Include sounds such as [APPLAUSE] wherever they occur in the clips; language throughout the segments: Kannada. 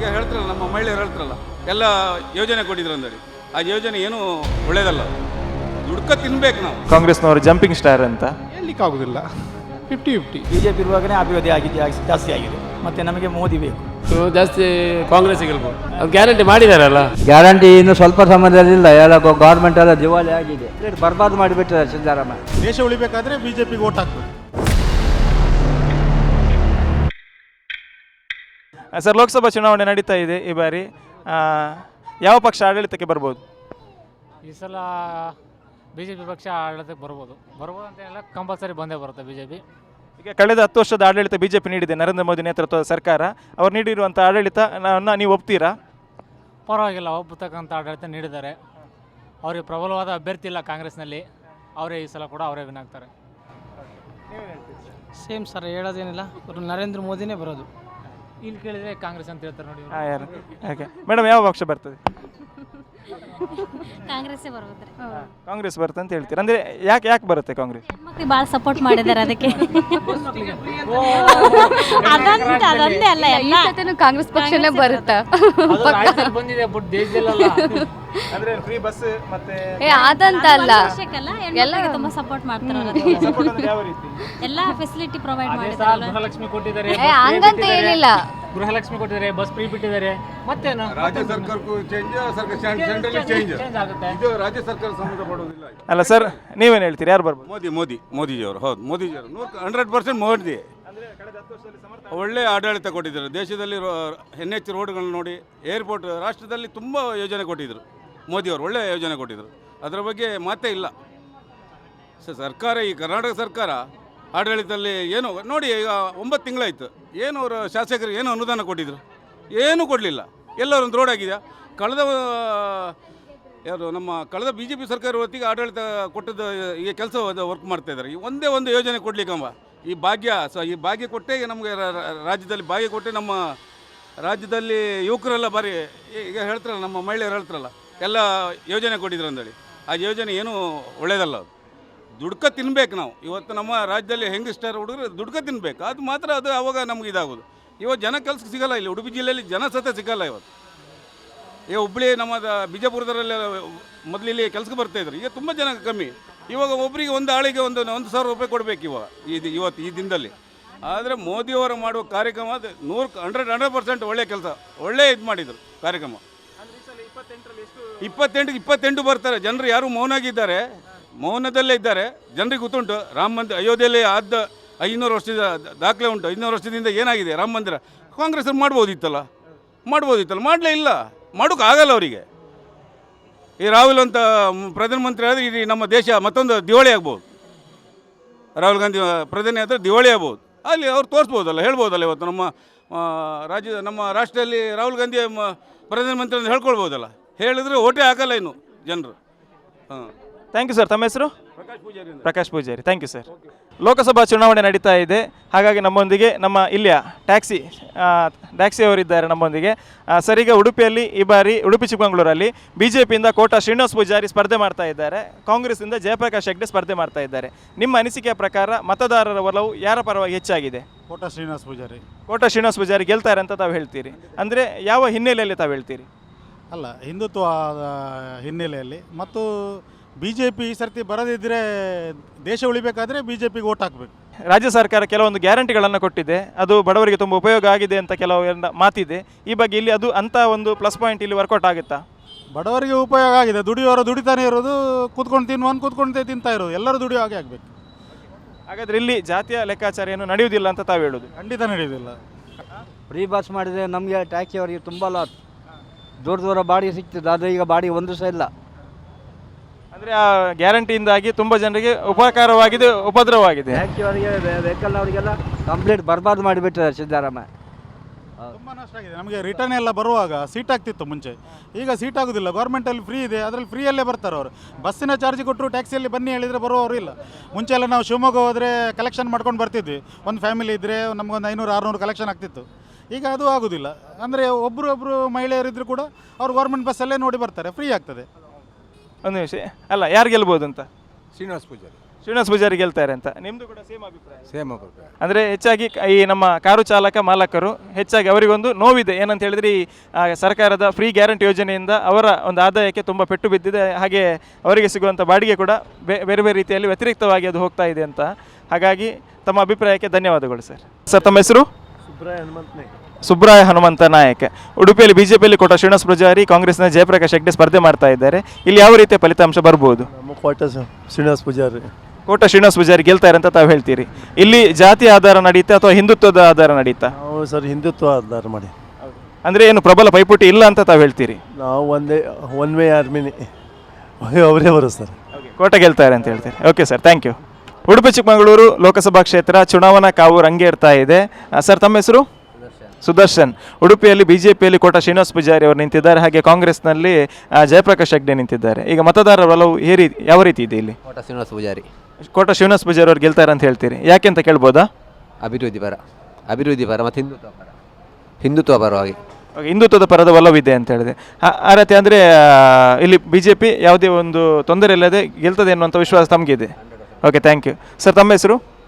ಈಗ ಹೇಳ್ತಾರಲ್ಲ ನಮ್ಮ ಮಹಿಳೆಯರು ಹೇಳ್ತಾರಲ್ಲ ಎಲ್ಲ ಯೋಜನೆ ಕೊಟ್ಟಿದ್ರು ಅಂದರೆ ಆ ಯೋಜನೆ ಏನು ಒಳ್ಳೇದಲ್ಲ. ದುಡ್ಕ ತಿನ್ಬೇಕು ನಾವು. ಕಾಂಗ್ರೆಸ್ನವರು ಜಂಪಿಂಗ್ ಸ್ಟಾರ್ ಅಂತ. ಹೇಳಲಿಕ್ಕಾಗೋದಿಲ್ಲ fifty fifty B J P ಇರುವಾಗಲೇ ಅಭಿವೃದ್ಧಿ ಆಗಿದೆ ಜಾಸ್ತಿ- ಜಾಸ್ತಿ ಆಗಿದೆ. ಮತ್ತೆ ನಮಗೆ ಮೋದಿ ಬೇಕು. ಜಾಸ್ತಿ ಕಾಂಗ್ರೆಸ್ ಗೆಲ್ಬೋದು. ಅದು ಗ್ಯಾರಂಟಿ ಮಾಡಿದಾರಲ್ಲ? ಗ್ಯಾರಂಟಿ ಇನ್ನು ಸ್ವಲ್ಪ ಸಮಯದಲ್ಲಿ ಇಲ್ಲ. ಎಲ್ಲ ಗೌರ್ಮೆಂಟ್ ಎಲ್ಲ ದಿವಾಳಿ ಆಗಿದೆ. ಬರ್ಬಾದ್ ಮಾಡಿಬಿಟ್ಟಿದ್ದಾರೆ ಸಿದ್ದಾರಾಮ ದೇಶ ಉಳಿಬೇಕಾದ್ರೆ ಬಿಜೆಪಿಗೆ ಓಟ್ ಹಾಕ್ಬೇಕು. ಸರ್ ಲೋಕಸಭಾ ಚುನಾವಣೆ ನಡೀತಾ ಇದೆ ಈ ಬಾರಿ. ಆ, ಯಾವ ಪಕ್ಷ ಆಡಳಿತಕ್ಕೆ ಬರ್ಬೋದು? ಈ ಸಲ ಬಿ ಜೆ ಪಿ ಪಕ್ಷ ಆಡಳಿತಕ್ಕೆ ಬರ್ಬೋದು. ಬರ್ಬೋದು ಅಂತ ಎಲ್ಲ ಕಂಪಲ್ಸರಿ ಬಂದೇ ಬರುತ್ತೆ ಬಿ ಜೆ ಪಿ ಈಗ ಕಳೆದ ಹತ್ತು ವರ್ಷದ ಆಡಳಿತ ಬಿಜೆಪಿ ನೀಡಿದೆ ನರೇಂದ್ರ ಮೋದಿ ನೇತೃತ್ವದ ಸರ್ಕಾರ. ಅವ್ರು ನೀಡಿರುವಂಥ ಆಡಳಿತ ನೀವು ಒಪ್ತೀರಾ? ಪರವಾಗಿಲ್ಲ ಒಪ್ಪತಕ್ಕಂಥ ಆಡಳಿತ ನೀಡಿದ್ದಾರೆ. ಅವರಿಗೆ ಪ್ರಬಲವಾದ ಅಭ್ಯರ್ಥಿ ಇಲ್ಲ ಕಾಂಗ್ರೆಸ್ನಲ್ಲಿ. ಅವರೇ ಈ ಸಲ ಕೂಡ ಅವರೇ ವಿನ್ ಆಗ್ತಾರೆ. ಸೇಮ್ ಸರ್ ಹೇಳೋದೇನಿಲ್ಲ. ಅವರು ನರೇಂದ್ರ ಮೋದಿನೇ ಬರೋದು. ಇಲ್ಲಿ ಕೇಳಿದ್ರೆ ಕಾಂಗ್ರೆಸ್ ಅಂತ ಹೇಳ್ತಾರೆ ನೋಡಿ ಹಾಂ ಯಾರು? ಓಕೆ ಮೇಡಮ್ ಯಾವ ಪಕ್ಷ ಬರ್ತದೆ? ಕಾಂಗ್ರೆಸ್ ಬರ್ಬೋದ್ರಿ ಕಾಂಗ್ರೆಸ್ ಬರುತ್ತೆ ಅಂತ ಹೇಳ್ತೀರಾ? ಅಂದರೆ ಯಾಕೆ ಯಾಕೆ ಬರುತ್ತೆ ಕಾಂಗ್ರೆಸ್? ಮಕ್ಳಿಗೆ ಭಾಳ ಸಪೋರ್ಟ್ ಮಾಡಿದ್ದಾರೆ ಅದಕ್ಕೆ. ಅದಂತ ಅದೊಂದೇ ಅಲ್ಲ ಎಲ್ಲ ಕಾಂಗ್ರೆಸ್ ಪಕ್ಷನೇ ಬರುತ್ತಾ? ಬಂದಿದೆ ಬಟ್ ದೇಶದಲ್ಲ ಅಂದರೆ ಫ್ರೀ ಬಸ್ ಮತ್ತೆ ಏ ಅದಂತ ಅಲ್ಲ. ಹೆಣ್ಮಕ್ಳಿಗೆ ತುಂಬಾ ಸಪೋರ್ಟ್ ಮಾಡ್ತಾರೆ ಅವ್ರು. [LAUGHS] ಅಂದ್ರೆ ಯಾವ ರೀತಿ? ಎಲ್ಲ ಫೆಸಿಲಿಟಿ ಪ್ರೊವೈಡ್ ಅದೇ ಸಹ ಮಾಡಿದ್ದಾರೆ ಗೃಹಲಕ್ಷ್ಮಿ ಕೊಟ್ಟಿದ್ದಾರೆ ಏ bus free ಹಂಗಂತ ಬಿಟ್ಟಿದ್ದಾರೆ. ಏನಿಲ್ಲ. ಗೃಹಲಕ್ಷ್ಮಿ ಕೊಟ್ಟಿದ್ದಾರೆ ಬಸ್ ಫ್ರೀ ಬಿಟ್ಟಿದ್ದಾರೆ. ಮತ್ತೇನು? ರಾಜ್ಯ ಸರ್ಕಾರಕ್ಕೂ ಚೇಂಜ್ ಸರ್ಕಾರ ಸೆಂಟ್ರಲ್ ಚೇಂಜ್ ಚೇಂಜ್ ಆಗುತ್ತೆ. ಇದು ರಾಜ್ಯ ಸರ್ಕಾರ ಸಂಬಂಧಪಡುವುದಿಲ್ಲ ಅಲ್ಲ ಸರ್ ನೀವೇನು ಹೇಳ್ತೀರಿ? ಯಾರು ಬರ್ಬೋದು? ಮೋದಿ ಮೋದಿ ಮೋದಿಜಿಯವರು ಹೌದು ಮೋದಿಜಿಯವರು. ನೂರು ಹಂಡ್ರೆಡ್ ಪರ್ಸೆಂಟ್ ಮೋದಿ. ಒಳ್ಳೆ ಆಡಳಿತ ಕೊಟ್ಟಿದ್ದಾರೆ. ದೇಶದಲ್ಲಿ ಎನ್ ಎಚ್ ರೋಡ್ಗಳನ್ನ ನೋಡಿ ಏರ್ಪೋರ್ಟ್ ರಾಷ್ಟ್ರದಲ್ಲಿ ತುಂಬಾ ಯೋಜನೆ ಕೊಟ್ಟಿದ್ದರು ಮೋದಿಯವರು ಒಳ್ಳೆಯ ಯೋಜನೆ ಕೊಟ್ಟಿದ್ದರು ಅದರ ಬಗ್ಗೆ ಮಾತೇ ಇಲ್ಲ. ಸೊ ಸರ್ಕಾರ ಈ ಕರ್ನಾಟಕ ಸರ್ಕಾರ ಆಡಳಿತದಲ್ಲಿ ಏನು, ನೋಡಿ, ಈಗ ಒಂಬತ್ತು ತಿಂಗಳಾಯಿತು. ಏನು ಅವರು ಶಾಸಕರಿಗೆ ಏನು ಅನುದಾನ ಕೊಟ್ಟಿದ್ರು? ಏನೂ ಕೊಡಲಿಲ್ಲ. ಎಲ್ಲರೂ ಒಂದು ರೋಡ್ ಆಗಿದೆಯಾ? ಕಳೆದ, ಯಾರು ನಮ್ಮ ಕಳೆದ ಬಿ ಜೆ ಪಿ ಸರ್ಕಾರ ಹೊತ್ತಿಗೆ ಆಡಳಿತ ಕೊಟ್ಟದ್ದು, ಈ ಕೆಲಸ ವರ್ಕ್ ಮಾಡ್ತಾ ಇದ್ದಾರೆ. ಈ ಒಂದೇ ಒಂದು ಯೋಜನೆ ಕೊಡಲಿಕ್ಕಂಬ. ಈ ಭಾಗ್ಯ, ಸೊ, ಈ ಭಾಗ್ಯ ಕೊಟ್ಟೆ ನಮಗೆ ರಾಜ್ಯದಲ್ಲಿ ಭಾಗ್ಯ ಕೊಟ್ಟೆ ನಮ್ಮ ರಾಜ್ಯದಲ್ಲಿ ಯುವಕರೆಲ್ಲ ಬಾರಿ, ಈಗ ಹೇಳ್ತಾರಲ್ಲ, ನಮ್ಮ ಮಹಿಳೆಯರು ಹೇಳ್ತಾರಲ್ಲ ಎಲ್ಲ ಯೋಜನೆ ಕೊಟ್ಟಿದ್ರು ಅಂದೇಳಿ ಆ ಯೋಜನೆ ಏನೂ ಒಳ್ಳೇದಲ್ಲ ಅದು. ದುಡ್ಕ ತಿನ್ಬೇಕು ನಾವು. ಇವತ್ತು ನಮ್ಮ ರಾಜ್ಯದಲ್ಲಿ ಹೆಂಗಸ್ಟರ್ ಹುಡುಗರು ದುಡ್ಕ ತಿನ್ಬೇಕು. ಅದು ಮಾತ್ರ ಅದು ಅವಾಗ ನಮ್ಗೆ ಇದಾಗೋದು ಇವತ್ತು ಜನ ಕೆಲಸ ಸಿಗಲ್ಲ ಇಲ್ಲಿ. ಉಡುಪಿ ಜಿಲ್ಲೆಯಲ್ಲಿ ಜನ ಸತ ಸಿಗಲ್ಲ ಇವತ್ತು. ಈಗ ಹುಬ್ಳಿ ನಮ್ಮ ಬಿಜಾಪುರದಲ್ಲಿ ಬಿಜಾಪುರದಲ್ಲೆಲ್ಲ ಮೊದಲು ಇಲ್ಲಿ ಕೆಲಸಕ್ಕೆ ಬರ್ತಾಯಿದ್ರು ಈಗ ತುಂಬ ಜನ ಕಮ್ಮಿ. ಇವಾಗ ಒಬ್ಬರಿಗೆ ಒಂದು ಆಳಿಗೆ ಒಂದು ಒಂದು ಸಾವಿರ ರೂಪಾಯಿ ಕೊಡಬೇಕು ಇವಾಗ ಇದು ಇವತ್ತು ಈ ದಿನದಲ್ಲಿ. ಆದರೆ ಮೋದಿಯವರು ಮಾಡುವ ಕಾರ್ಯಕ್ರಮ ಅದು ನೂರು, ಹಂಡ್ರೆಡ್ ಹಂಡ್ರೆಡ್ ಪರ್ಸೆಂಟ್ ಒಳ್ಳೆಯ ಕೆಲಸ. ಒಳ್ಳೆಯ ಇದು ಮಾಡಿದರು ಕಾರ್ಯಕ್ರಮ. ಇಪ್ಪತ್ತೆಂಟು ಇಪ್ಪತ್ತೆಂಟು ಬರ್ತಾರೆ. ಜನರು ಯಾರು ಮೌನಾಗಿದ್ದಾರೆ? ಮೌನದಲ್ಲೇ ಇದ್ದಾರೆ. ಜನರಿಗೆ ಗೊತ್ತುಂಟು, ರಾಮ ಮಂದಿರ, ಅಯೋಧ್ಯೆಯಲ್ಲಿ ಆದ ಐನೂರು ವರ್ಷದ ದಾಖಲೆ ಉಂಟು. ಐನೂರು ವರ್ಷದಿಂದ ಏನಾಗಿದೆ ರಾಮ ಮಂದಿರ? ಕಾಂಗ್ರೆಸ್ ಮಾಡ್ಬೋದಿತ್ತಲ್ಲ? ಮಾಡ್ಬೋದಿತ್ತಲ್ಲ? ಮಾಡಲೇ ಇಲ್ಲ. ಮಾಡೋಕ್ಕಾಗಲ್ಲ ಅವರಿಗೆ. ಈ ರಾಹುಲ್ ಅಂತ ಪ್ರಧಾನಮಂತ್ರಿ ಆದರೆ ಇಡೀ ನಮ್ಮ ದೇಶ ಮತ್ತೊಂದು ದಿವಾಳಿ ಆಗ್ಬೋದು. ರಾಹುಲ್ ಗಾಂಧಿ ಪ್ರಧಾನಿ ಆದರೆ ದಿವಾಳಿ ಆಗ್ಬೋದು. ಅಲ್ಲಿ ಅವ್ರು ತೋರಿಸ್ಬೋದಲ್ಲ, ಹೇಳ್ಬೋದಲ್ಲ ಇವತ್ತು ನಮ್ಮ ರಾಜ್ಯದ ನಮ್ಮ ರಾಷ್ಟ್ರದಲ್ಲಿ ರಾಹುಲ್ ಗಾಂಧಿ ಪ್ರಧಾನಮಂತ್ರಿ ಅಂತ ಹೇಳ್ಕೊಳ್ಬೋದಲ್ಲ. ಹೇಳಿದ್ರೆ ಓಟೇ ಹಾಕಲ್ಲ ಇನ್ನು ಜನರು. ಹಾಂ. ಥ್ಯಾಂಕ್ ಯು ಸರ್ ತಮ್ಮ ಹೆಸರು? Prakash Pujari Prakash Pujari. Thank you sir Lok Sabha ಚುನಾವಣೆ ನಡೀತಾ ಇದೆ. ಹಾಗಾಗಿ ನಮ್ಮೊಂದಿಗೆ ನಮ್ಮ ಇಲ್ಲಿಯ ಟ್ಯಾಕ್ಸಿ ಟ್ಯಾಕ್ಸಿ ಅವರಿದ್ದಾರೆ ನಮ್ಮೊಂದಿಗೆ. ಸರ್ ಈಗ ಉಡುಪಿಯಲ್ಲಿ ಈ ಬಾರಿ ಉಡುಪಿ ಚಿಕ್ಕಮಗಳೂರಲ್ಲಿ ಬಿ ಜೆ ಪಿಯಿಂದ ಕೋಟಾ ಶ್ರೀನಿವಾಸ್ ಪೂಜಾರಿ ಸ್ಪರ್ಧೆ ಮಾಡ್ತಾ ಇದ್ದಾರೆ. ಕಾಂಗ್ರೆಸ್ನಿಂದ ಜಯಪ್ರಕಾಶ್ ಹೆಗ್ಡೆ ಸ್ಪರ್ಧೆ ಮಾಡ್ತಾ ಇದ್ದಾರೆ. ನಿಮ್ಮ ಅನಿಸಿಕೆಯ ಪ್ರಕಾರ ಮತದಾರರ ಒಲವು ಯಾರ ಪರವಾಗಿ ಹೆಚ್ಚಾಗಿದೆ? ಕೋಟಾ ಶ್ರೀನಿವಾಸ್ ಪೂಜಾರಿ. ಕೋಟಾ ಶ್ರೀನಿವಾಸ್ ಪೂಜಾರಿ ಗೆಲ್ತಾರೆ ಅಂತ ತಾವು ಹೇಳ್ತೀರಿ. ಅಂದರೆ ಯಾವ ಹಿನ್ನೆಲೆಯಲ್ಲಿ ತಾವು ಹೇಳ್ತೀರಿ? ಅಲ್ಲ ಹಿಂದುತ್ವ ಹಿನ್ನೆಲೆಯಲ್ಲಿ. ಮತ್ತು ಬಿ ಜೆ ಪಿ ಈ ಸರ್ತಿ ಬರದಿದ್ದರೆ ದೇಶ ಉಳಿಬೇಕಾದ್ರೆ ಬಿ ಜೆ ಪಿಗೆ ಓಟ್ ಹಾಕಬೇಕು. ರಾಜ್ಯ ಸರ್ಕಾರ ಕೆಲವೊಂದು ಗ್ಯಾರಂಟಿಗಳನ್ನು ಕೊಟ್ಟಿದೆ. ಅದು ಬಡವರಿಗೆ ತುಂಬ ಉಪಯೋಗ ಆಗಿದೆ ಅಂತ ಕೆಲವು ಎಲ್ಲ ಮಾತಿದೆ. ಈ ಬಗ್ಗೆ ಇಲ್ಲಿ ಅದು ಅಂತ ಒಂದು ಪ್ಲಸ್ ಪಾಯಿಂಟ್ ಇಲ್ಲಿ ವರ್ಕೌಟ್ ಆಗುತ್ತಾ? ಬಡವರಿಗೆ ಉಪಯೋಗ ಆಗಿದೆ. ದುಡಿಯೋರು ದುಡಿತಾನೆ ಇರೋದು ಕೂತ್ಕೊಂಡು ತಿನ್ನುವನು ಕೂತ್ಕೊಂಡು ತಿಂತಾ ಇರೋದು. ಎಲ್ಲರೂ ದುಡಿಯೋ ಹಾಗೆ ಆಗಬೇಕು. ಹಾಗಾದ್ರೆ ಇಲ್ಲಿ ಜಾತಿಯ ಲೆಕ್ಕಾಚಾರ ಏನು ನಡೆಯುವುದಿಲ್ಲ ಅಂತ ತಾವು ಹೇಳೋದು? ಖಂಡಿತ ನಡೆಯೋದಿಲ್ಲ ಫ್ರೀ ಬಸ್ ಮಾಡಿದರೆ ನಮಗೆ ಟ್ಯಾಕ್ಸಿ ಅವರಿಗೆ ತುಂಬ ಲಾಸ್ ದೂರ ದೂರ ಬಾಡಿಗೆ ಸಿಗ್ತದೆ. ಆದರೆ ಈಗ ಬಾಡಿಗೆ ಒಂದು ಸಹ ಇಲ್ಲ. ಅಂದರೆ ಆ ಗ್ಯಾರಂಟಿಯಿಂದಾಗಿ ತುಂಬ ಜನರಿಗೆ ಉಪಕಾರವಾಗಿದೆ ಉಪದ್ರವವಾಗಿದೆ ಟ್ಯಾಕ್ಸಿ ಅವರಿಗೆ ವೆಹಿಕಲ್ನವರಿಗೆಲ್ಲ ಕಂಪ್ಲೀಟ್ ಬರ್ಬಾದ್ ಮಾಡಿಬಿಟ್ಟಿದ್ದಾರೆ ಸಿದ್ದರಾಮಯ್ಯ ತುಂಬ ನಷ್ಟ ಆಗಿದೆ. ನಮಗೆ ರಿಟರ್ನ್ ಎಲ್ಲ ಬರುವಾಗ ಸೀಟ್ ಆಗ್ತಿತ್ತು ಮುಂಚೆ. ಈಗ ಸೀಟ್ ಆಗೋದಿಲ್ಲ. ಗೌರ್ಮೆಂಟಲ್ಲಿ ಫ್ರೀ ಇದೆ. ಅದರಲ್ಲಿ ಫ್ರೀಯಲ್ಲೇ ಬರ್ತಾರೆ ಅವರು. ಬಸ್ಸಿನ ಚಾರ್ಜ್ ಕೊಟ್ಟರು ಟ್ಯಾಕ್ಸಿಯಲ್ಲಿ ಬನ್ನಿ ಹೇಳಿದರೆ ಬರುವವರು ಇಲ್ಲ. ಮುಂಚೆ ಎಲ್ಲ ನಾವು ಶಿವಮೊಗ್ಗ ಹೋದರೆ ಕಲೆಕ್ಷನ್ ಮಾಡ್ಕೊಂಡು ಬರ್ತಿದ್ವಿ. ಒಂದು ಫ್ಯಾಮಿಲಿ ಇದ್ದರೆ ನಮಗೊಂದು ಐನೂರು ಆರುನೂರು ಕಲೆಕ್ಷನ್ ಆಗ್ತಿತ್ತು. ಈಗ ಅದು ಆಗೋದಿಲ್ಲ. ಅಂದರೆ ಒಬ್ಬರು ಒಬ್ರು ಮಹಿಳೆಯರಿದ್ದರೂ ಕೂಡ ಅವ್ರು ಗೌರ್ಮೆಂಟ್ ಬಸ್ಸಲ್ಲೇ ನೋಡಿ ಬರ್ತಾರೆ. ಫ್ರೀ ಆಗ್ತದೆ. ಒಂದು ನಿಮಿಷ. ಅಲ್ಲ ಯಾರು ಗೆಲ್ಬೋದು ಅಂತ? ಶ್ರೀನಿವಾಸ ಪೂಜಾರಿ. ಶ್ರೀನಿವಾಸ ಪೂಜಾರಿ ಗೆಲ್ತಾರೆ ಅಂತ. ನಿಮ್ಮದು ಕೂಡ ಸೇಮ್ ಅಭಿಪ್ರಾಯ. ಸೇಮ್ ಅಭಿಪ್ರಾಯ. ಅಂದರೆ ಹೆಚ್ಚಾಗಿ ಕ- ಈ ನಮ್ಮ ಕಾರು ಚಾಲಕ ಮಾಲಕರು ಹೆಚ್ಚಾಗಿ ಅವರಿಗೊಂದು ನೋವಿದೆ. ಏನಂತ ಹೇಳಿದ್ರೆ ಈ ಆ, ಸರ್ಕಾರದ ಫ್ರೀ ಗ್ಯಾರಂಟಿ ಯೋಜನೆಯಿಂದ ಅವರ ಒಂದು ಆದಾಯಕ್ಕೆ ತುಂಬ ಪೆಟ್ಟು ಬಿದ್ದಿದೆ. ಹಾಗೆ ಅವರಿಗೆ ಸಿಗುವಂಥ ಬಾಡಿಗೆ ಕೂಡ ಬೇ- ಬೇರೆ ಬೇರೆ ರೀತಿಯಲ್ಲಿ ವ್ಯತಿರಿಕ್ತವಾಗಿ ಅದು ಹೋಗ್ತಾ ಇದೆ ಅಂತ. ಹಾಗಾಗಿ ತಮ್ಮ ಅಭಿಪ್ರಾಯಕ್ಕೆ ಧನ್ಯವಾದಗಳು ಸರ್. ಸರ್ ತಮ್ಮ ಹೆಸರು? ಸುಬ್ರಾಯ ಹನುಮಂತ ನಾಯಕ್. ಉಡುಪಿಯಲ್ಲಿ ಬಿಜೆಪಿಯಲ್ಲಿ ಕೋಟ ಶ್ರೀನಿವಾಸ ಪೂಜಾರಿ ಕಾಂಗ್ರೆಸ್ನ ಜಯಪ್ರಕಾಶ್ ಹೆಗ್ಡೆ ಸ್ಪರ್ಧೆ ಮಾಡ್ತಾ ಇದ್ದಾರೆ. ಇಲ್ಲಿ ಯಾವ ರೀತಿಯ ಫಲಿತಾಂಶ ಬರ್ಬೋದು? ನಮ್ಮ ಕೋಟ ಶ್ರೀನಿವಾಸ ಪೂಜಾರಿ. ಕೋಟ ಶ್ರೀನಿವಾಸ ಪೂಜಾರಿ ಗೆಲ್ತಾರೆ ಅಂತ ತಾವು ಹೇಳ್ತೀರಿ. ಇಲ್ಲಿ ಜಾತಿ ಆಧಾರ ನಡೀತಾ ಅಥವಾ ಹಿಂದುತ್ವದ ಆಧಾರ ನಡೀತಾ? ನಾವು ಸರ್ ಹಿಂದುತ್ವ ಆಧಾರ ಮಾಡಿ. ಅಂದ್ರೆ ಏನು ಪ್ರಬಲ ಪೈಪೋಟಿ ಇಲ್ಲ ಅಂತ ತಾವು ಹೇಳ್ತೀರಿ? ನಾವು ಒಂದೇ ಒನ್ ವೇ ಆರ್ಮಿನಿ [LAUGHS] ಅವರೇ ಬರೋ ಸರ್. ಕೋಟ ಗೆಲ್ತಾರೆ ಅಂತ ಹೇಳ್ತೀರಿ. Okay sir thank you Udupi Chikkamagaluru Lok Sabha ಕ್ಷೇತ್ರ ಚುನಾವಣಾ ಕಾವು ರಂಗೇರ್ತಾ ಇದೆ. ಸರ್ ತಮ್ಮ ಹೆಸರು? ಸುದರ್ಶನ್. ಉಡುಪಿಯಲ್ಲಿ ಬಿಜೆಪಿಯಲ್ಲಿ ಕೋಟ ಶ್ರೀನಿವಾಸ್ ಪೂಜಾರಿ ಅವರು ನಿಂತಿದ್ದಾರೆ. ಹಾಗೆ ಕಾಂಗ್ರೆಸ್ನಲ್ಲಿ ಆ, ಜಯಪ್ರಕಾಶ್ ಹೆಗ್ಡೆ ನಿಂತಿದ್ದಾರೆ. ಈಗ ಮತದಾರರ ಒಲವು ಏ ರೀತಿ ಯಾವ ರೀತಿ ಇದೆ ಇಲ್ಲಿ? ಕೋಟ ಶ್ರೀನಿವಾಸ ಪೂಜಾರಿ. ಕೋಟ ಶ್ರೀನಿವಾಸ್ ಪೂಜಾರಿ ಅವರು ಗೆಲ್ತಾರೆ ಅಂತ ಹೇಳ್ತೀರಿ. ಯಾಕೆ ಅಂತ ಕೇಳ್ಬೋದಾ? ಅಭಿವೃದ್ಧಿ ಪರ. ಅಭಿವೃದ್ಧಿ ಪರ ಮತ್ತು ಹಿಂದುತ್ವ ಪರ. ಹಿಂದುತ್ವ ಪರವಾಗಿ. ಹಿಂದುತ್ವದ ಪರದ ಒಲವಿದೆ ಅಂತ ಹೇಳಿದೆ. ಆ- ಆ ರೀತಿ ಅಂದರೆ ಇಲ್ಲಿ ಬಿ ಜೆ ಪಿ ಯಾವುದೇ ಒಂದು ತೊಂದರೆ ಇಲ್ಲದೆ ಗೆಲ್ತದೆ ಅನ್ನುವಂಥ ವಿಶ್ವಾಸ ತಮಗಿದೆ. Okay thank you. ಸರ್ ತಮ್ಮ ಹೆಸರು?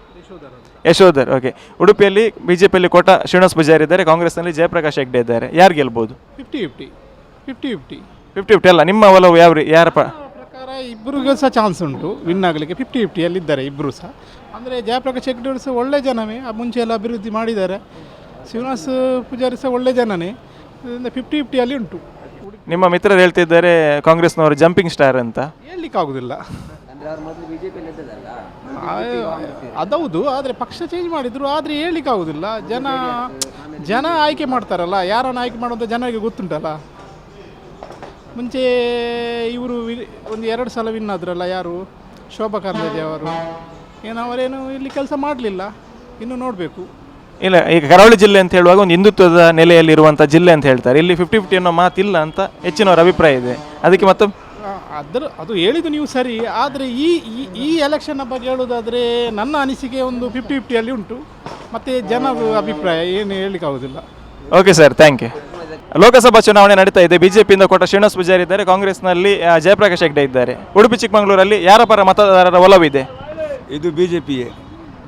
ಯಶೋಧರ್ ಓಕೆ ಉಡುಪಿಯಲ್ಲಿ ಬಿ ಜೆ ಪಿಯಲ್ಲಿ ಕೋಟ ಶ್ರೀನಿವಾಸ್ ಪೂಜಾರಿ ಇದ್ದಾರೆ ಕಾಂಗ್ರೆಸ್ನಲ್ಲಿ ಜಯಪ್ರಕಾಶ್ ಹೆಗ್ಡೆ ಇದ್ದಾರೆ. ಯಾರು ಗೆಲ್ಬೋದು? Fifty fifty fifty fifty fifty fifty ಅಲ್ಲ ನಿಮ್ಮ ಒಲವು ಯಾವ ರೀ- ಯಾರ ಪ ಪ್ರಕಾರ ಇಬ್ಬರಿಗೂ ಸಹ ಚಾನ್ಸ್ ಉಂಟು ವಿನ್ ಆಗಲಿಕ್ಕೆ. ಫಿಫ್ಟಿ ಫಿಫ್ಟಿಯಲ್ಲಿ ಇದ್ದಾರೆ ಇಬ್ಬರು ಸಹ. ಅಂದರೆ ಜಯಪ್ರಕಾಶ್ ಹೆಗ್ಡೆ ಅವರು ಸಹ ಒಳ್ಳೆ ಜನವೇ ಆ ಮುಂಚೆ ಎಲ್ಲ ಅಭಿವೃದ್ಧಿ ಮಾಡಿದ್ದಾರೆ. ಶ್ರೀನಿವಾಸ್ ಪೂಜಾರಿ ಸಹ ಒಳ್ಳೆ ಜನನೇ ಅದರಿಂದ ಫಿಫ್ಟಿ ಫಿಫ್ಟಿಯಲ್ಲಿ ಉಂಟು. ನಿಮ್ಮ ಮಿತ್ರರು ಹೇಳ್ತಿದ್ದಾರೆ ಕಾಂಗ್ರೆಸ್ನವರು ಜಂಪಿಂಗ್ ಸ್ಟಾರ್ ಅಂತ. ಹೇಳಲಿಕ್ಕಾಗೋದಿಲ್ಲ. ಅದೌದು, ಆದರೆ ಪಕ್ಷ ಚೇಂಜ್ ಮಾಡಿದ್ರು, ಆದರೆ ಹೇಳಲಿಕ್ಕಾಗೋದಿಲ್ಲ ಜನ ಜನ ಆಯ್ಕೆ ಮಾಡ್ತಾರಲ್ಲ, ಯಾರನ್ನು ಆಯ್ಕೆ ಮಾಡುವಂಥ ಜನರಿಗೆ ಗೊತ್ತುಂಟಲ್ಲ? ಮುಂಚೆ ಇವರು ಒಂದು ಎರಡು ಸಲ ವಿನ್ ಆದ್ರಲ್ಲ ಯಾರು? ಶೋಭಾ ಕಾರಂದ್ಲಾಜೆ ಅವರು. ಏನು ಅವರೇನು ಇಲ್ಲಿ ಕೆಲಸ ಮಾಡಲಿಲ್ಲ. ಇನ್ನು ನೋಡಬೇಕು. ಇಲ್ಲ, ಈಗ ಕರಾವಳಿ ಜಿಲ್ಲೆ ಅಂತ ಹೇಳುವಾಗ ಒಂದು ಹಿಂದುತ್ವದ ನೆಲೆಯಲ್ಲಿರುವಂಥ ಜಿಲ್ಲೆ ಅಂತ ಹೇಳ್ತಾರೆ. ಇಲ್ಲಿ ಫಿಫ್ಟಿ ಫಿಫ್ಟಿ ಅನ್ನೋ ಮಾತಿಲ್ಲ ಅಂತ ಹೆಚ್ಚಿನವರ ಅಭಿಪ್ರಾಯ ಇದೆ. ಅದಕ್ಕೆ ಮತ್ತು ಅದರ ಅದು ಹೇಳಿದ್ದು ನೀವು ಸರಿ ಆದರೆ ಈ ಈ- ಈ ಎಲೆಕ್ಷನ್ನ ಬಗ್ಗೆ ಹೇಳೋದಾದರೆ ನನ್ನ ಅನಿಸಿಕೆ ಒಂದು ಫಿಫ್ಟಿ ಫಿಫ್ಟಿಯಲ್ಲಿ ಉಂಟು. ಮತ್ತು ಜನರ ಅಭಿಪ್ರಾಯ ಏನು ಹೇಳಲಿಕ್ಕಾಗೋದಿಲ್ಲ okay sir thank you Lok Sabha ಚುನಾವಣೆ ನಡೀತಾ ಇದೆ. ಬಿಜೆಪಿಯಿಂದ ಕೊಟ್ಟ ಶ್ರೀನಿವಾಸ್ ಪೂಜಾರಿ ಇದ್ದಾರೆ. ಕಾಂಗ್ರೆಸ್ನಲ್ಲಿ ಆ, ಜಯಪ್ರಕಾಶ್ ಹೆಗ್ಡೆ ಇದ್ದಾರೆ. ಉಡುಪಿ ಚಿಕ್ಕಮಗಳೂರಲ್ಲಿ ಯಾರ ಪರ ಮತದಾರರ ಒಲವಿದೆ? ಇದು ಬಿ ಜೆ ಪಿಯೇ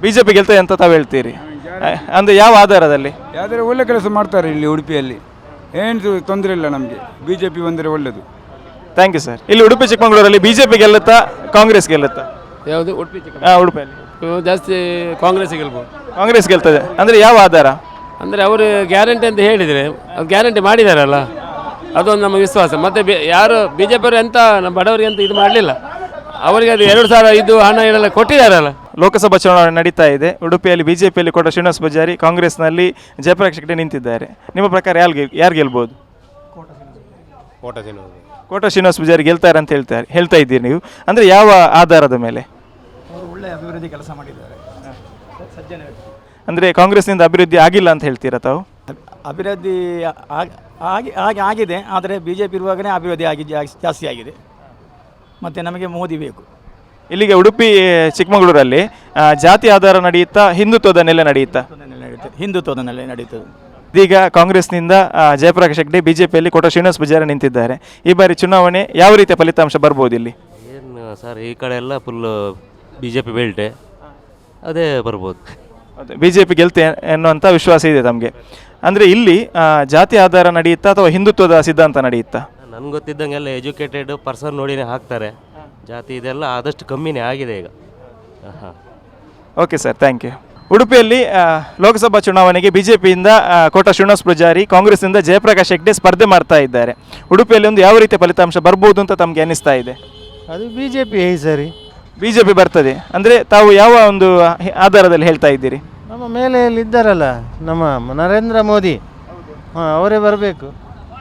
ಬಿಜೆಪಿ ಗೆಲ್ತದೆ ಅಂತ ತಾವು ಹೇಳ್ತೀರಿ. ಅಂದರೆ ಅಂದ್ರೆ ಯಾವ ಆಧಾರದಲ್ಲಿ? ಯಾವ್ದಾದ್ರೆ ಒಳ್ಳೆ ಕೆಲಸ ಮಾಡ್ತಾರೆ ಇಲ್ಲಿ ಉಡುಪಿಯಲ್ಲಿ. ಏನು ತೊಂದರೆ ಇಲ್ಲ ನಮಗೆ. ಬಿ ಜೆ ಪಿ ಬಂದರೆ ಒಳ್ಳೆಯದು ಥ್ಯಾಂಕ್ ಯು ಸರ್ ಇಲ್ಲಿ ಉಡುಪಿ ಚಿಕ್ಕಮಗಳೂರಲ್ಲಿ ಬಿಜೆಪಿ ಗೆಲ್ಲುತ್ತಾ ಕಾಂಗ್ರೆಸ್ ಗೆಲ್ಲುತ್ತಾ? ಯಾವುದು? ಉಡುಪಿ ಚಿಕ್ಕ ಆ, ಉಡುಪಿಯಲ್ಲಿ ಜಾಸ್ತಿ ಕಾಂಗ್ರೆಸ್ ಗೆಲ್ಬೋದು. ಕಾಂಗ್ರೆಸ್ ಗೆಲ್ತದೆ. ಅಂದರೆ ಯಾವ ಆಧಾರ? ಅಂದರೆ ಅವರು ಗ್ಯಾರಂಟಿ ಅಂತ ಹೇಳಿದರೆ ಅದು ಗ್ಯಾರಂಟಿ ಮಾಡಿದಾರಲ್ಲ? ಅದೊಂದು ನಮ್ಮ ವಿಶ್ವಾಸ. ಮತ್ತು ಬೆ- ಯಾರು ಬಿ ಜೆ ಪಿಯವರು ಎಂತ ನಮ್ಮ ಬಡವರಿಗೆ ಅಂತ ಇದು ಮಾಡಲಿಲ್ಲ? ಅವರಿಗೆ ಅದು ಎರಡು ಸಾವಿರ ಇದು ಹಣ ಏನೆಲ್ಲ ಕೊಟ್ಟಿದ್ದಾರಲ್ಲ ಲೋಕಸಭಾ ಚುನಾವಣೆ ನಡೀತಾ ಇದೆ. ಉಡುಪಿಯಲ್ಲಿ ಬಿಜೆಪಿಯಲ್ಲಿ ಕೊಟ್ಟ ಶ್ರೀನಿವಾಸ್ ಪೂಜಾರಿ ಕಾಂಗ್ರೆಸ್ನಲ್ಲಿ ಜಯಪ್ರಕಾಶ್ ನಿಂತಿದ್ದಾರೆ. ನಿಮ್ಮ ಪ್ರಕಾರ ಯಾರು ಗೆಲ್ ಯಾರು ಗೆಲ್ಬೋದು? ಕೋಟ ಶ್ರೀನಿವಾಸ ಕೋಟ ಶ್ರೀನಿವಾಸ ಪೂಜಾರಿ ಗೆಲ್ತಾರೆ ಅಂತ ಹೇಳ್ತಾರೆ ಹೇಳ್ತಾ ಇದ್ದೀರಿ ನೀವು. ಅಂದರೆ ಯಾವ ಆಧಾರದ ಮೇಲೆ? ಅವರು ಒಳ್ಳೆ ಅಭಿವೃದ್ಧಿ ಕೆಲಸ ಮಾಡಿದ್ದಾರೆ. ಸಜ್ಜನ ವ್ಯಕ್ತಿ. ಅಂದರೆ ಕಾಂಗ್ರೆಸ್ನಿಂದ ಅಭಿವೃದ್ಧಿ ಆಗಿಲ್ಲ ಅಂತ ಹೇಳ್ತೀರಾ ತಾವು? ಅಭಿವೃದ್ಧಿ ಆಗಿ ಆಗಿ ಆಗಿ ಆಗಿದೆ ಆದರೆ ಬಿ ಜೆ ಪಿ ಇರುವಾಗಲೇ ಅಭಿವೃದ್ಧಿ ಆಗಿ ಜಾಸ್- ಜಾಸ್ತಿ ಆಗಿದೆ. ಮತ್ತು ನಮಗೆ ಮೋದಿ ಬೇಕು. ಇಲ್ಲಿಗೆ ಉಡುಪಿ ಚಿಕ್ಕಮಗಳೂರಲ್ಲಿ ಆ, ಜಾತಿ ಆಧಾರ ನಡೆಯುತ್ತಾ ಹಿಂದುತ್ವದ ನೆಲೆ ನಡೆಯುತ್ತಾ? ಹಿಂದುತ್ವದ ನಡೀತದೆ ಹಿಂದುತ್ವದ ನೆಲೆ ನಡೀತದೆ ಇದೀಗ ಕಾಂಗ್ರೆಸ್ನಿಂದ ಜಯಪ್ರಕಾಶ್ ಹೆಗ್ಡೆ ಬಿಜೆಪಿಯಲ್ಲಿ ಕೋಟ ಶ್ರೀನಿವಾಸ್ ಪೂಜಾರಿ ನಿಂತಿದ್ದಾರೆ. ಈ ಬಾರಿ ಚುನಾವಣೆ ಯಾವ ರೀತಿಯ ಫಲಿತಾಂಶ ಬರ್ಬೋದು ಇಲ್ಲಿ? ಏನು ಸರ್ ಈ ಕಡೆ ಎಲ್ಲ ಫುಲ್ ಬಿ ಜೆ ಪಿ ಬೆಲ್ಟೆ ಅದೇ ಬರ್ಬೋದು. ಬಿ ಜೆ ಪಿ ಗೆಲ್ತೆ ಎನ್ನುವಂಥ ವಿಶ್ವಾಸ ಇದೆ ತಮಗೆ. ಅಂದರೆ ಇಲ್ಲಿ ಆ, ಜಾತಿ ಆಧಾರ ನಡೆಯುತ್ತಾ ಅಥವಾ ಹಿಂದುತ್ವದ ಸಿದ್ಧಾಂತ ನಡೆಯುತ್ತಾ? ನನ್ಗೆ ಗೊತ್ತಿದ್ದಂಗೆ ಎಲ್ಲ ಎಜುಕೇಟೆಡ್ ಪರ್ಸನ್ ನೋಡಿನೇ ಹಾಕ್ತಾರೆ. ಜಾತಿ ಇದೆಲ್ಲ ಆದಷ್ಟು ಕಮ್ಮಿನೇ ಆಗಿದೆ ಈಗ. ಹಾಂ ಓಕೆ ಸರ್ ಥ್ಯಾಂಕ್ ಯು ಉಡುಪಿಯಲ್ಲಿ ಲೋಕಸಭಾ ಚುನಾವಣೆಗೆ ಬಿಜೆಪಿಯಿಂದ ಕೋಟ ಶ್ರೀನಿವಾಸ್ ಪೂಜಾರಿ ಕಾಂಗ್ರೆಸ್ನಿಂದ ಜಯಪ್ರಕಾಶ್ ಹೆಗ್ಡೆ ಸ್ಪರ್ಧೆ ಮಾಡ್ತಾ ಇದ್ದಾರೆ. ಉಡುಪಿಯಲ್ಲಿ ಒಂದು ಯಾವ ರೀತಿಯ ಫಲಿತಾಂಶ ಬರ್ಬೋದು ಅಂತ ತಮಗೆ ಅನಿಸ್ತಾ ಇದೆ? ಅದು ಬಿ ಜೆ ಪಿ ಸರಿ. ಬಿ ಜೆ ಪಿ ಬರ್ತದೆ. ಅಂದರೆ ತಾವು ಯಾವ ಒಂದು ಆಧಾರದಲ್ಲಿ ಹೇಳ್ತಾ ಇದ್ದೀರಿ? ನಮ್ಮ ಮೇಲೆ ಇದ್ದಾರಲ್ಲ ನಮ್ಮ ನರೇಂದ್ರ ಮೋದಿ. ಹಾಂ ಅವರೇ ಬರಬೇಕು.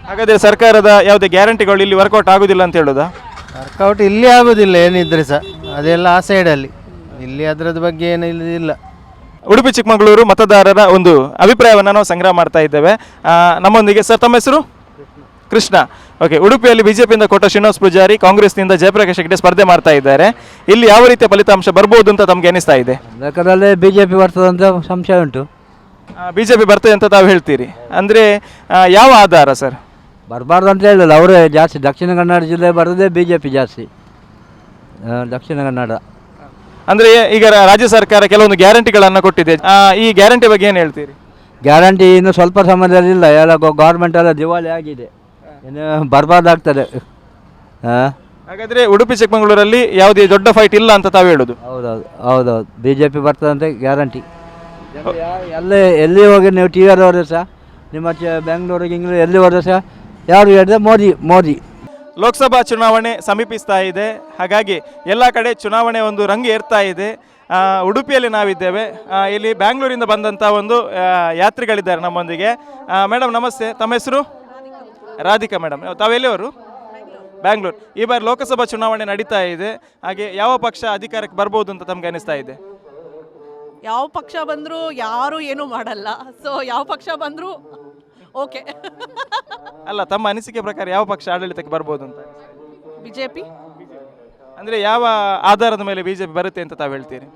ಹಾಗಾದರೆ ಸರ್ಕಾರದ ಯಾವುದೇ ಗ್ಯಾರಂಟಿಗಳು ಇಲ್ಲಿ ವರ್ಕೌಟ್ ಆಗೋದಿಲ್ಲ ಅಂತ ಹೇಳೋದಾ? ವರ್ಕೌಟ್ ಇಲ್ಲಿ ಆಗೋದಿಲ್ಲ ಏನಿದ್ರೆ ಸಹ. ಅದೆಲ್ಲ ಆ ಸೈಡಲ್ಲಿ ಇಲ್ಲಿ ಅದರದ ಬಗ್ಗೆ ಏನು ಇಲ್ಲ. ಉಡುಪಿ ಚಿಕ್ಕಮಗಳೂರು ಮತದಾರರ ಒಂದು ಅಭಿಪ್ರಾಯವನ್ನು ನಾವು ಸಂಗ್ರಹ ಮಾಡ್ತಾ ಇದ್ದೇವೆ. ನಮ್ಮೊಂದಿಗೆ ಸರ್ ತಮ್ಮ ಹೆಸರು? ಕೃಷ್ಣ. ಓಕೆ ಉಡುಪಿಯಲ್ಲಿ ಬಿಜೆಪಿಯಿಂದ ಕೋಟ ಶ್ರೀನಿವಾಸ್ ಪೂಜಾರಿ ಕಾಂಗ್ರೆಸ್ನಿಂದ ಜಯಪ್ರಕಾಶ್ ಹೆಗ್ಡೆ ಸ್ಪರ್ಧೆ ಮಾಡ್ತಾ ಇದ್ದಾರೆ. ಇಲ್ಲಿ ಯಾವ ರೀತಿಯ ಫಲಿತಾಂಶ ಬರ್ಬೋದು ಅಂತ ತಮಗೆ ಅನಿಸ್ತಾ ಇದೆ? ಲೆಕ್ಕದಲ್ಲೇ ಬಿ ಜೆ ಪಿ ಬರ್ತದಂತ ಸಂಶಯ ಉಂಟು. ಬಿಜೆಪಿ ಬರ್ತದೆ ಅಂತ ತಾವು ಹೇಳ್ತೀರಿ. ಅಂದರೆ ಯಾವ ಆಧಾರ ಸರ್? ಬರಬಾರ್ದು ಅಂತ ಹೇಳಿಲ್ಲ ಅವರೇ ಜಾಸ್ತಿ ದಕ್ಷಿಣ ಕನ್ನಡ ಜಿಲ್ಲೆ ಬರೋದೇ ಬಿ ಜೆ ಪಿ ಜಾಸ್ತಿ ದಕ್ಷಿಣ ಕನ್ನಡ. ಅಂದರೆ ಈಗ ರಾಜ್ಯ ಸರ್ಕಾರ ಕೆಲವೊಂದು ಗ್ಯಾರಂಟಿಗಳನ್ನು ಕೊಟ್ಟಿದೆ. ಆ, ಈ ಗ್ಯಾರಂಟಿ ಬಗ್ಗೆ ಏನು ಹೇಳ್ತೀರಿ? ಗ್ಯಾರಂಟಿ ಇನ್ನು ಸ್ವಲ್ಪ ಸಮಯದಲ್ಲಿ ಇಲ್ಲ. ಎಲ್ಲ ಗೌರ್ಮೆಂಟ್ ಎಲ್ಲ ದಿವಾಳಿ ಆಗಿದೆ. ಇನ್ನು ಬರ್ಬಾರ್ದಾಗ್ತದೆ ಹಾಂ? ಹಾಗಾದರೆ ಉಡುಪಿ ಚಿಕ್ಕಮಗಳೂರಲ್ಲಿ ಯಾವುದೇ ದೊಡ್ಡ ಫೈಟ್ ಇಲ್ಲ ಅಂತ ತಾವು ಹೇಳೋದು. ಹೌದೌದು ಹೌದೌದು. ಬಿ ಜೆ ಪಿ ಬರ್ತದಂತೆ ಗ್ಯಾರಂಟಿ. ಎಲ್ಲೇ ಎಲ್ಲಿ ಹೋಗಿ ನೀವು ಟಿ ವಿಯಲ್ಲಿ ಹೋದ್ರೆ ಸಹ ನಿಮ್ಮ ಚ ಬೆಂಗಳೂರಿಗೆ ಎಲ್ಲಿ ಹೋದ್ರೆ ಸಹ ಯಾರು ಹೇಳಿದ್ರೆ ಮೋದಿ ಮೋದಿ. ಲೋಕಸಭಾ ಚುನಾವಣೆ ಸಮೀಪಿಸ್ತಾ ಇದೆ. ಹಾಗಾಗಿ ಎಲ್ಲ ಕಡೆ ಚುನಾವಣೆ ಒಂದು ರಂಗು ಏರ್ತಾ ಇದೆ. ಉಡುಪಿಯಲ್ಲಿ ನಾವಿದ್ದೇವೆ. ಇಲ್ಲಿ ಬ್ಯಾಂಗ್ಳೂರಿಂದ ಬಂದಂಥ ಒಂದು ಯಾತ್ರಿಗಳಿದ್ದಾರೆ ನಮ್ಮೊಂದಿಗೆ. ಮೇಡಮ್ ನಮಸ್ತೆ. ತಮ್ಮ ಹೆಸರು? ರಾಧಿಕಾ ಮೇಡಮ್ ತಾವೆಲ್ಲಿಯವರು ಬ್ಯಾಂಗ್ಳೂರು. ಈ ಬಾರಿ ಲೋಕಸಭಾ ಚುನಾವಣೆ ನಡೀತಾ ಇದೆ. ಹಾಗೆ ಯಾವ ಪಕ್ಷ ಅಧಿಕಾರಕ್ಕೆ ಬರ್ಬೋದು ಅಂತ ತಮಗೆ ಅನಿಸ್ತಾ ಇದೆ? ಯಾವ ಪಕ್ಷ ಬಂದರೂ ಯಾರು ಏನೂ ಮಾಡಲ್ಲ. ಸೊ ಯಾವ ಪಕ್ಷ ಬಂದರೂ ಓಕೆ [LAUGHS] ಅಲ್ಲ ತಮ್ಮ ಅನಿಸಿಕೆ ಪ್ರಕಾರ ಯಾವ ಪಕ್ಷ ಆಡಳಿತಕ್ಕೆ ಬರ್ಬೋದು ಅಂತ? ಬಿ ಜೆ ಪಿ ಅಂದರೆ ಯಾವ ಆಧಾರದ ಮೇಲೆ ಬಿಜೆಪಿ ಜೆ ಪಿ ಬರುತ್ತೆ ಅಂತ ತಾವು ಹೇಳ್ತೀರಿ?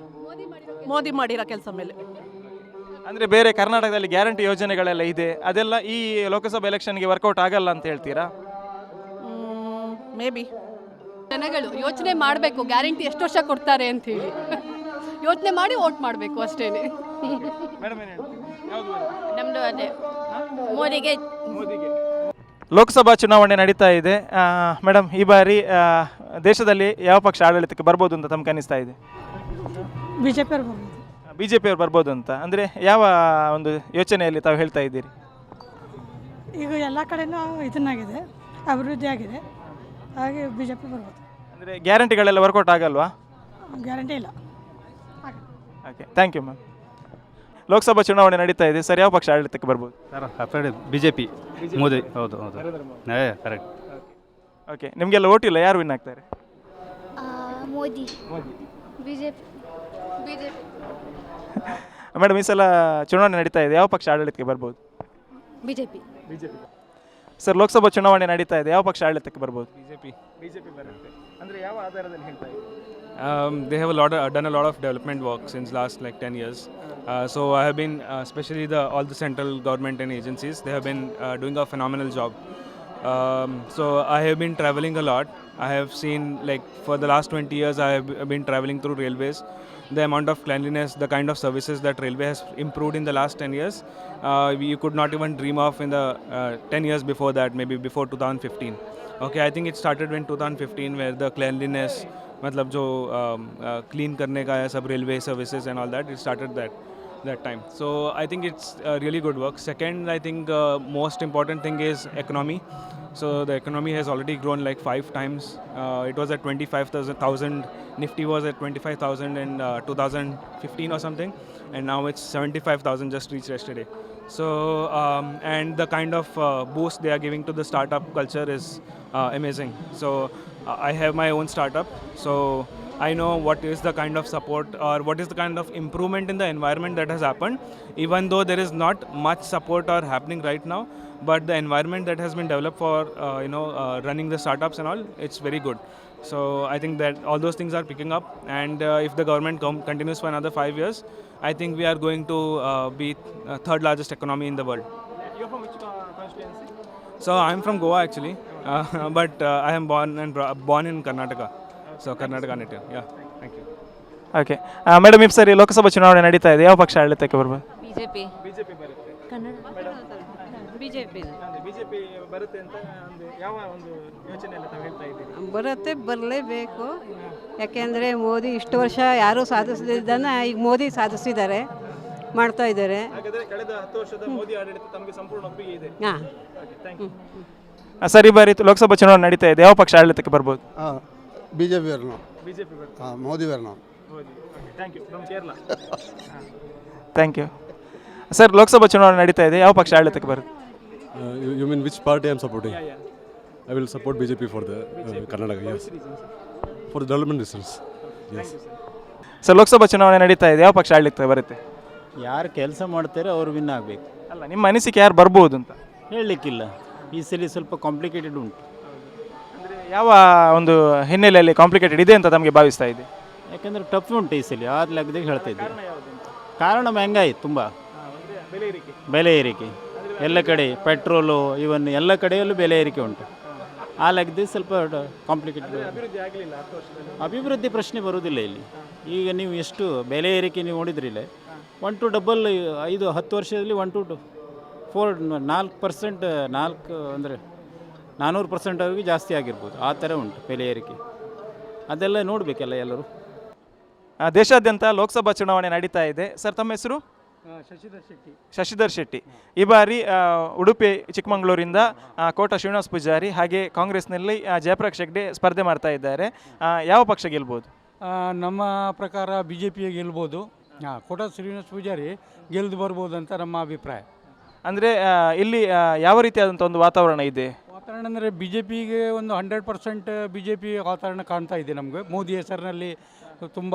ಮೋದಿ ಮಾಡಿರೋ ಕೆಲಸ ಮೇಲೆ. ಅಂದರೆ ಬೇರೆ ಕರ್ನಾಟಕದಲ್ಲಿ ಗ್ಯಾರಂಟಿ ಯೋಜನೆಗಳೆಲ್ಲ ಇದೆ. ಅದೆಲ್ಲ ಈ ಲೋಕಸಭಾ ಎಲೆಕ್ಷನ್ಗೆ ವರ್ಕೌಟ್ ಆಗಲ್ಲ ಅಂತ ಹೇಳ್ತೀರಾ? ಮೇ ಬಿ ಜನಗಳು ಯೋಚನೆ ಮಾಡಬೇಕು ಗ್ಯಾರಂಟಿ ಎಷ್ಟು ವರ್ಷ ಕೊಡ್ತಾರೆ ಅಂತ ಹೇಳಿ. ಯೋಚನೆ ಮಾಡಿ ವೋಟ್ ಮಾಡಬೇಕು ಅಷ್ಟೇನೆ. ಮೇಡಮ್ ಏನು ಯಾವುದು ನಮ್ಮದು ಅದೇ. ಮೋದಿಗೆ. ಲೋಕಸಭಾ ಚುನಾವಣೆ ನಡೀತಾ ಇದೆ. ಮೇಡಮ್ ಈ ಬಾರಿ ದೇಶದಲ್ಲಿ ಯಾವ ಪಕ್ಷ ಆಡಳಿತಕ್ಕೆ ಬರ್ಬೋದು ಅಂತ ತಮ್ಗೆ ಅನಿಸ್ತಾ ಇದೆ? ಬಿ ಜೆ ಪಿ ಅವ್ರು ಬರ್ಬೋದು. ಬಿ ಜೆ ಪಿಯವ್ರು ಬರ್ಬೋದು ಅಂತ. ಅಂದರೆ ಯಾವ ಒಂದು ಯೋಚನೆಯಲ್ಲಿ ತಾವು ಹೇಳ್ತಾ ಇದ್ದೀರಿ? ಈಗ ಎಲ್ಲ ಕಡೆನೂ ಇದನ್ನಾಗಿದೆ ಅಭಿವೃದ್ಧಿ ಆಗಿದೆ. ಹಾಗೆ ಬಿ ಜೆ ಪಿ ಬರ್ಬೋದು. ಅಂದರೆ ಗ್ಯಾರಂಟಿಗಳೆಲ್ಲ ವರ್ಕೌಟ್ ಆಗಲ್ವಾ? ಗ್ಯಾರಂಟಿ ಇಲ್ಲ. Okay thank you ma'am Lok Sabha ಚುನಾವಣೆ ನಡೀತಾ ಇದೆ. ಸರ್ ಯಾವ ಪಕ್ಷ ಆಡಳಿತಕ್ಕೆ ಬರ್ಬೋದು? Sir B J P Modi. ಹೌದು ಹೌದು. ಏ ಕರೆಕ್ಟ್ ಓಕೆ ನಿಮಗೆಲ್ಲ ಓಟಿಲ್ಲ ಯಾರು ವಿನ್ ಆಗ್ತಾರೆ? Modi. B J P B J P madam ಈ ಸಲ ಚುನಾವಣೆ ನಡೀತಾ ಇದೆ. ಯಾವ ಪಕ್ಷ ಆಡಳಿತಕ್ಕೆ ಬರ್ಬೋದು? B J P sir Lok Sabha ಚುನಾವಣೆ ನಡೀತಾ ಇದೆ. ಯಾವ ಪಕ್ಷ ಆಡಳಿತಕ್ಕೆ ಬರ್ಬೋದು? ಬಿಜೆಪಿ. ಜೆ ಪಿ ಬಿಜೆಪಿ ಬರುತ್ತೆ. ಅಂದರೆ ಯಾವ ಆಧಾರದಲ್ಲಿ ಹೇಳ್ತಾ ಇದ್ದೀರಿ? Um, they have a lot of, done a lot of development work since last like 10 years. Uh, so I have been, uh, especially the all the central government and agencies, they have been uh, doing a phenomenal job. Um, so I have been traveling a lot. I have seen like for the last 20 years I have been traveling through railways. The amount of cleanliness, the kind of services that railway has improved in the last 10 years, uh, you could not even dream of in the uh, 10 years before that, maybe before 2015. Okay, I think it started in 2015 where the cleanliness, मतलब जो क्लीन करने का है सब railway services and all that it started that that time so i think it's uh, really good work second i think uh, most important thing is economy so the economy has already grown like five times uh, it was at 25000 nifty was at 25000 in uh, 2015 or something and now it's 75000 just reached yesterday so um, and the kind of uh, boost they are giving to the startup culture is uh, amazing so uh, i have my own startup so I know what is the kind of support or what is the kind of improvement in the environment that has happened, even though there is not much support or happening right now But the environment that has been developed for uh, you know uh, running the startups and all, it's very good. So I think that all those things are picking up, and uh, if the government com- continues for another five years, I think we are going to uh, be uh, third largest economy in the world. You're from which constituency? So I'm from Goa actually, uh, [LAUGHS] but uh, I am born and bro- born in Karnataka. So Karnataka native. Yeah. Thank you. Okay madam ಈ ಸರಿ ಲೋಕಸಭಾ ಚುನಾವಣೆ ನಡೀತಾ ಇದೆ ಯಾವ ಪಕ್ಷ ಆಡಳಿತಕ್ಕೆ ಬರ್ಬೋದು ಬಿ ಜೆ ಪಿ ಬಿಜೆಪಿ ಬರುತ್ತೆ Kannada B J P BJP ಬರುತ್ತೆ ಅಂತ ಒಂದು ಯಾವ ಒಂದು ಯೋಚನೆಯಲ್ಲಿ ತಾವು ಹೇಳ್ತಾ ಇದ್ದೀರಿ? ಬರುತ್ತೆ ಬರಲೇಬೇಕು. ಯಾಕೆಂದರೆ ಮೋದಿ ಇಷ್ಟು ವರ್ಷ ಯಾರೂ ಸಾಧಿಸದಿದ್ದನ್ನು ಈಗ ಮೋದಿ ಸಾಧಿಸಿದ್ದಾರೆ ಮಾಡ್ತಾ ಇದ್ದಾರೆ. ಹಾಗಾದ್ರೆ ಕಳೆದ ಹತ್ತು ವರ್ಷದ ಮೋದಿ ಆಡಳಿತ ತಮಗೆ ಸಂಪೂರ್ಣ ಒಪ್ಪಿಗೆ ಇದೆ. ಹಾಂ. ಥ್ಯಾಂಕ್ ಯು ಸರ್ ಈ ಬಾರಿ. ಲೋಕಸಭಾ ಚುನಾವಣೆ ನಡೀತಾ ಇದೆ. ಯಾವ ಪಕ್ಷ ಆಡಳಿತಕ್ಕೆ ಬರ್ಬೋದು? ಬಿ ಜೆ ಪಿ ಅವ್ರನ್ನ ಬಿಜೆಪಿ ಬರುತ್ತೆ ಹಾಂ ಮೋದಿ ಅವ್ರನ್ನ thank you from Kerala thank you sir Lok Sabha ಚುನಾವಣೆ ನಡೀತಾ ಇದೆ. ಯಾವ ಪಕ್ಷ ಆಡಳಿತಕ್ಕೆ ಬರುತ್ತೆ? You mean which party I am supporting I will support B J P for the Karnataka yes for the development reasons yes sir Lok Sabha ಚುನಾವಣೆ ನಡೀತಾ ಇದೆ ಯಾವ ಪಕ್ಷ ಆಡಳಿತಕ್ಕೆ ಬರುತ್ತೆ? ಯಾರು ಕೆಲಸ ಮಾಡ್ತಾರೆ ಅವರು ವಿನ್ ಆಗಬೇಕು. ಅಲ್ಲ ನಿಮ್ಮ ಅನಿಸಿಕೆ ಯಾರು ಬರ್ಬೋದು ಅಂತ? ಹೇಳಲಿಕ್ಕಿಲ್ಲ. ಈ ಸಲ ಸ್ವಲ್ಪ ಕಾಂಪ್ಲಿಕೇಟೆಡ್ ಉಂಟು. ಅಂದರೆ ಯಾವ ಒಂದು ಹಿನ್ನೆಲೆಯಲ್ಲಿ ಕಾಂಪ್ಲಿಕೇಟೆಡ್ ಇದೆ ಅಂತ ತಮಗೆ ಭಾವಿಸ್ತಾ ಇದೆ? ಯಾಕಂದರೆ ಟಫ್ ಉಂಟು ಈ ಸಲ ಆ ಲೆಕ್ಕದಾಗ ಹೇಳ್ತಾ ಇದ್ದೆ ಕಾರಣ ಮಹಂಗಾಯಿ ತುಂಬ. ಬೆಲೆ ಏರಿಕೆ. ಎಲ್ಲ ಕಡೆ ಪೆಟ್ರೋಲು ಇವನ್ ಎಲ್ಲ ಕಡೆಯಲ್ಲೂ ಬೆಲೆ ಏರಿಕೆ ಉಂಟು. ಆ ಲಗ್ದು ಸ್ವಲ್ಪ ಕಾಂಪ್ಲಿಕೇಟೆಡ್ ಅಭಿವೃದ್ಧಿ ಆಗಲಿಲ್ಲ ಹತ್ತು ವರ್ಷದಲ್ಲಿ? ಅಭಿವೃದ್ಧಿ ಪ್ರಶ್ನೆ ಬರುವುದಿಲ್ಲ ಇಲ್ಲಿ. ಈಗ ನೀವು ಎಷ್ಟು ಬೆಲೆ ಏರಿಕೆ ನೀವು ನೋಡಿದ್ರಿ ಇಲ್ಲೇ? ಒನ್ ಟು ಡಬಲ್ ಐದು ಹತ್ತು ವರ್ಷದಲ್ಲಿ ಒನ್ ಟು ಫೋರ್ ನಾಲ್ಕು ಪರ್ಸೆಂಟ್ ನಾಲ್ಕು ಅಂದರೆ ನಾನ್ನೂರು ಪರ್ಸೆಂಟ್ವರೆಗೂ ಜಾಸ್ತಿ ಆಗಿರ್ಬೋದು. ಆ ಥರ ಉಂಟು ಬೆಲೆ ಏರಿಕೆ. ಅದೆಲ್ಲ ನೋಡಬೇಕಲ್ಲ ಎಲ್ಲರೂ. ಆ, ದೇಶಾದ್ಯಂತ ಲೋಕಸಭಾ ಚುನಾವಣೆ ನಡೀತಾ ಇದೆ. ಸರ್ ತಮ್ಮ ಹೆಸರು? ಶಶಿಧರ್ ಶೆಟ್ಟಿ. ಶಶಿಧರ್ ಶೆಟ್ಟಿ. ಈ ಬಾರಿ ಆ, ಉಡುಪಿ ಚಿಕ್ಕಮಗಳೂರಿಂದ ಆ, ಕೋಟ ಶ್ರೀನಿವಾಸ್ ಪೂಜಾರಿ ಹಾಗೆ ಕಾಂಗ್ರೆಸ್ನಲ್ಲಿ ಆ, ಜಯಪ್ರಕಾಶ್ ಹೆಗ್ಡೆ ಸ್ಪರ್ಧೆ ಮಾಡ್ತಾ ಇದ್ದಾರೆ. ಆ, ಯಾವ ಪಕ್ಷ ಗೆಲ್ಬೋದು? ಆ, ನಮ್ಮ ಪ್ರಕಾರ ಬಿ ಜೆ ಪಿಯ ಗೆಲ್ಬೋದು. ಹಾಂ ಕೋಟ ಶ್ರೀನಿವಾಸ ಪೂಜಾರಿ ಗೆಲ್ದು ಬರ್ಬೋದು ಅಂತ ನಮ್ಮ ಅಭಿಪ್ರಾಯ. ಅಂದರೆ ಇಲ್ಲಿ ಆ, ಯಾವ ರೀತಿಯಾದಂಥ ಒಂದು ವಾತಾವರಣ ಇದೆ? ವಾತಾವರಣ ಅಂದರೆ ಬಿ ಜೆ ಪಿಗೆ ಒಂದು hundred percent B J P ವಾತಾವರಣ ಕಾಣ್ತಾ ಇದೆ ನಮಗೆ. ಮೋದಿ ಹೆಸರಿನಲ್ಲಿ ತುಂಬ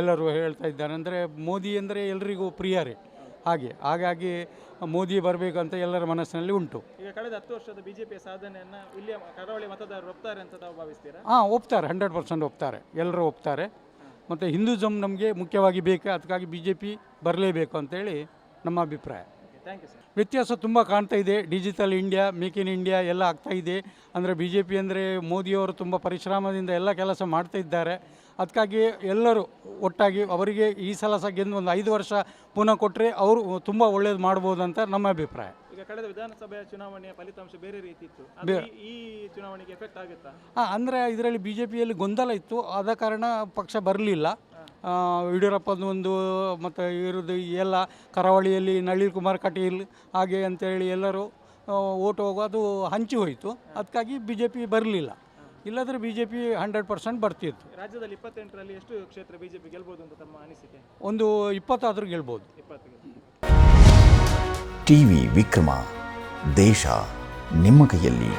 ಎಲ್ಲರೂ ಹೇಳ್ತಾ ಇದ್ದಾರೆ. ಅಂದರೆ ಮೋದಿ ಅಂದರೆ ಎಲ್ರಿಗೂ ಪ್ರಿಯರೇ. ಹಾಗೆ ಹಾಗಾಗಿ ಮೋದಿ ಬರಬೇಕಂತ ಎಲ್ಲರ ಮನಸ್ಸಿನಲ್ಲಿ ಉಂಟು. ಈಗ ಕಳೆದ ಹತ್ತು ವರ್ಷದ ಬಿಜೆಪಿಯ ಸಾಧನೆಯನ್ನು ಇಲ್ಲಿ ಕರಾವಳಿ ಮತದಾರರು ಒಪ್ತಾರೆ ಅಂತ ತಾವು ಭಾವಿಸ್ತೀರಾ? ಹಾಂ ಒಪ್ತಾರೆ ಹಂಡ್ರೆಡ್ ಪರ್ಸೆಂಟ್ ಒಪ್ತಾರೆ. ಎಲ್ಲರೂ ಒಪ್ತಾರೆ. ಮತ್ತು ಹಿಂದೂಸಮ್ ನಮಗೆ ಮುಖ್ಯವಾಗಿ ಬೇಕು ಅದಕ್ಕಾಗಿ ಬಿ ಜೆ ಪಿ ಬರಲೇಬೇಕು ಅಂತೇಳಿ ನಮ್ಮ ಅಭಿಪ್ರಾಯ. ಥ್ಯಾಂಕ್ ಯು ಸರ್ ವ್ಯತ್ಯಾಸ ತುಂಬ ಕಾಣ್ತಾ ಇದೆ. Digital India make in India ಎಲ್ಲ ಆಗ್ತಾ ಇದೆ. ಅಂದರೆ ಬಿ ಜೆ ಪಿ ಅಂದರೆ ಮೋದಿಯವರು ತುಂಬ ಪರಿಶ್ರಮದಿಂದ ಎಲ್ಲ ಕೆಲಸ ಮಾಡ್ತಾ ಇದ್ದಾರೆ. ಅದಕ್ಕಾಗಿ ಎಲ್ಲರೂ ಒಟ್ಟಾಗಿ ಅವರಿಗೆ ಈ ಸಲ ಸಹ ಗೆದ್ದು ಒಂದು ಐದು ವರ್ಷ ಪುನಃ ಕೊಟ್ಟರೆ ಅವರು ತುಂಬ ಒಳ್ಳೇದು ಮಾಡ್ಬೋದು ಅಂತ ನಮ್ಮ ಅಭಿಪ್ರಾಯ. ಈಗ ಕಳೆದ ವಿಧಾನಸಭೆಯ ಚುನಾವಣೆಯ ಫಲಿತಾಂಶ ಬೇರೆ ರೀತಿ ಇತ್ತು. ಅದು ಈ- ಚುನಾವಣೆಗೆ ಎಫೆಕ್ಟ್ ಆಗುತ್ತಾ? ಹಾಂ ಅಂದರೆ ಇದರಲ್ಲಿ ಬಿ ಜೆ ಪಿಯಲ್ಲಿ ಗೊಂದಲ ಇತ್ತು. ಆದ ಕಾರಣ ಪಕ್ಷ ಬರಲಿಲ್ಲ. ಯಡಿಯೂರಪ್ಪನ ಒಂದು ಮತ್ತು ಇರೋದು ಎಲ್ಲ ಕರಾವಳಿಯಲ್ಲಿ ನಳಿನ್ ಕುಮಾರ್ ಕಟೀಲ್ ಹಾಗೆ ಅಂತೇಳಿ ಎಲ್ಲರೂ ಓಟ್ ಹೋಗೋ ಅದು ಹಂಚಿ ಹೋಯಿತು. ಅದಕ್ಕಾಗಿ ಬಿ ಜೆ ಪಿ ಬರಲಿಲ್ಲ. ಇಲ್ಲದ್ರೆ B J P hundred percent ಬರ್ತಿತ್ತು. ರಾಜ್ಯದಲ್ಲಿ ಇಪ್ಪತ್ತೆಂಟರಲ್ಲಿ ಎಷ್ಟು ಕ್ಷೇತ್ರ ಬಿಜೆಪಿ ಗೆಲ್ಬೋದು ಅಂತ ತಮ್ಮ ಅನಿಸಿಕೆ? ಒಂದು ಇಪ್ಪತ್ತಾದರೂ ಗೆಲ್ಬೋದು. ಟಿವಿ ವಿಕ್ರಮ ದೇಶ ನಿಮ್ಮ ಕೈಯಲ್ಲಿ.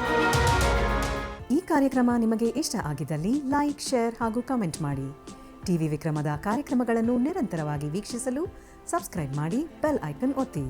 ಈ ಕಾರ್ಯಕ್ರಮ ನಿಮಗೆ ಇಷ್ಟ ಆಗಿದ್ದಲ್ಲಿ ಲೈಕ್ ಶೇರ್ ಹಾಗೂ ಕಮೆಂಟ್ ಮಾಡಿ. ಟಿವಿ ವಿಕ್ರಮದ ಕಾರ್ಯಕ್ರಮಗಳನ್ನು ನಿರಂತರವಾಗಿ ವೀಕ್ಷಿಸಲು ಸಬ್ಸ್ಕ್ರೈಬ್ ಮಾಡಿ ಬೆಲ್ ಐಕನ್ ಒತ್ತಿ.